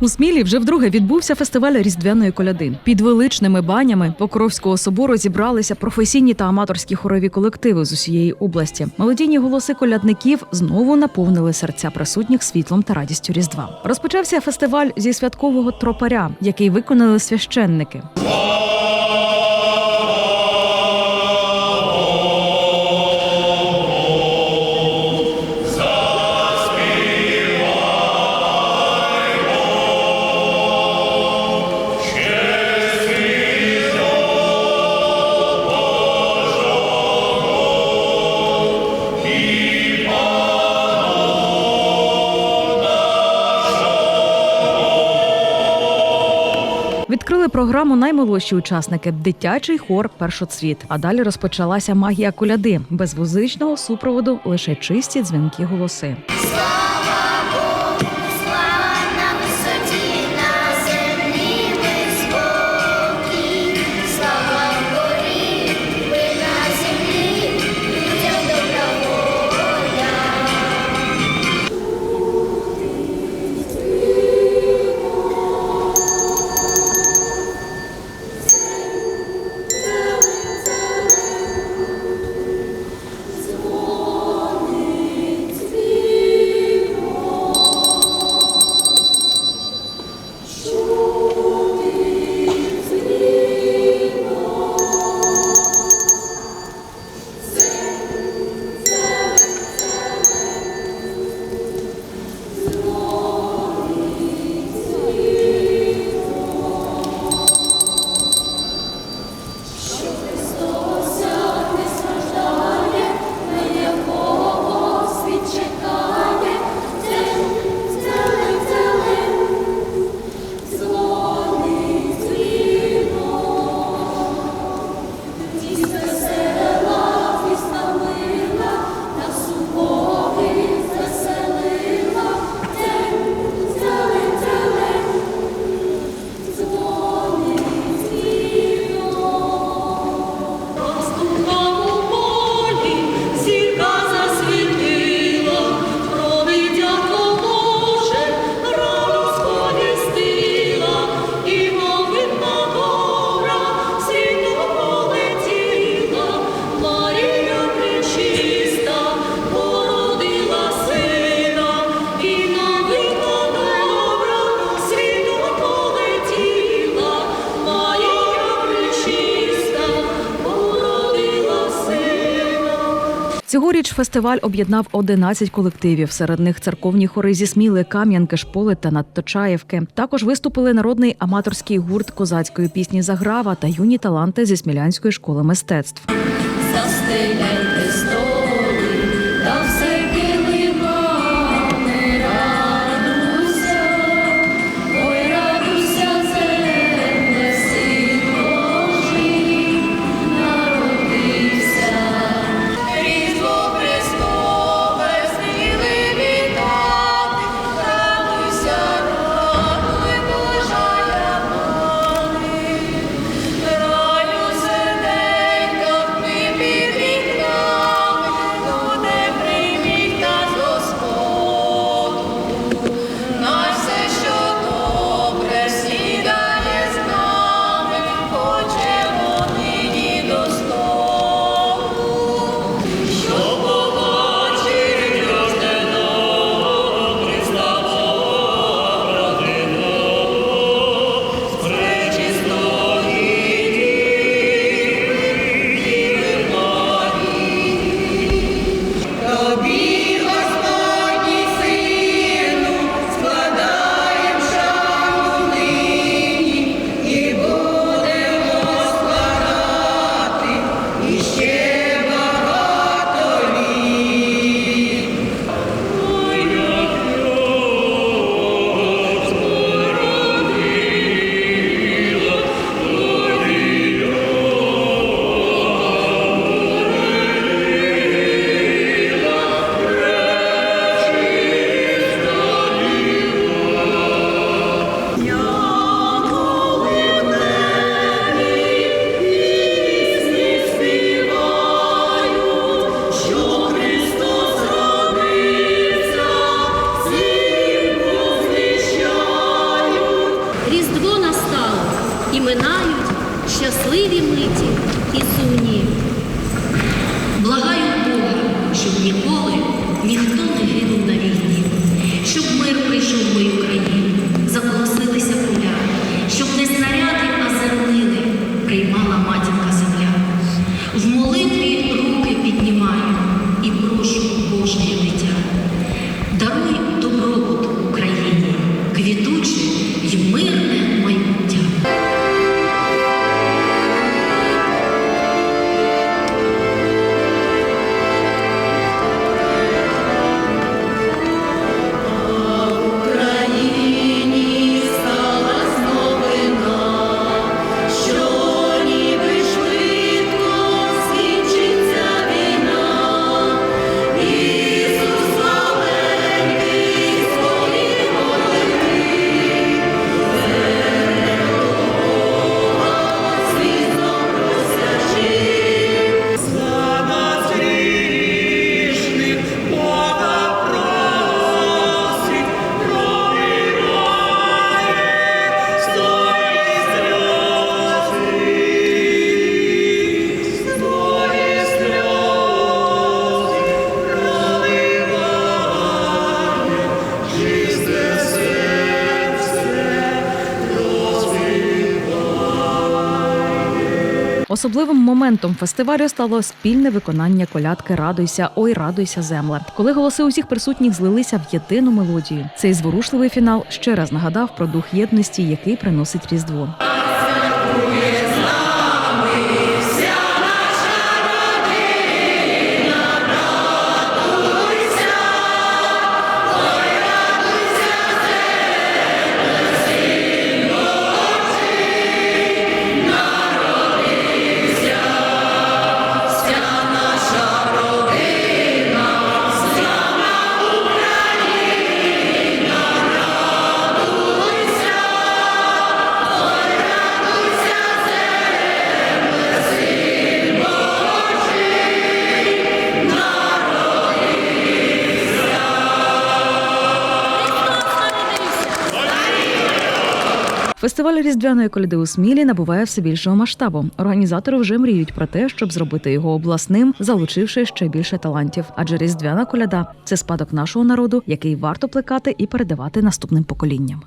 У Смілі вже вдруге відбувся фестиваль різдвяної коляди. Під величними банями Покровського собору зібралися професійні та аматорські хорові колективи з усієї області. Мелодійні голоси колядників знову наповнили серця присутніх світлом та радістю Різдва. Розпочався фестиваль зі святкового тропаря, який виконали священники. Відкрили програму наймолодші учасники дитячий хор Першоцвіт. А далі розпочалася магія коляди без музичного супроводу, лише чисті дзвінки голоси. Цьогоріч фестиваль об'єднав 11 колективів. Серед них церковні хори зі Сміли, Кам'янки, Шполи та Надточаєвки. Також виступили народний аматорський гурт козацької пісні Заграва та юні таланти зі Смілянської школи мистецтв. щасливі миті і сумні. Благаю Бога, щоб ніколи ніхто не гинув на війні. щоб Особливим моментом фестивалю стало спільне виконання колядки Радуйся, ой, радуйся, земле, коли голоси усіх присутніх злилися в єдину мелодію. Цей зворушливий фінал ще раз нагадав про дух єдності, який приносить Різдво. Фестиваль різдвяної коляди у Смілі набуває все більшого масштабу. Організатори вже мріють про те, щоб зробити його обласним, залучивши ще більше талантів. Адже різдвяна коляда це спадок нашого народу, який варто плекати і передавати наступним поколінням.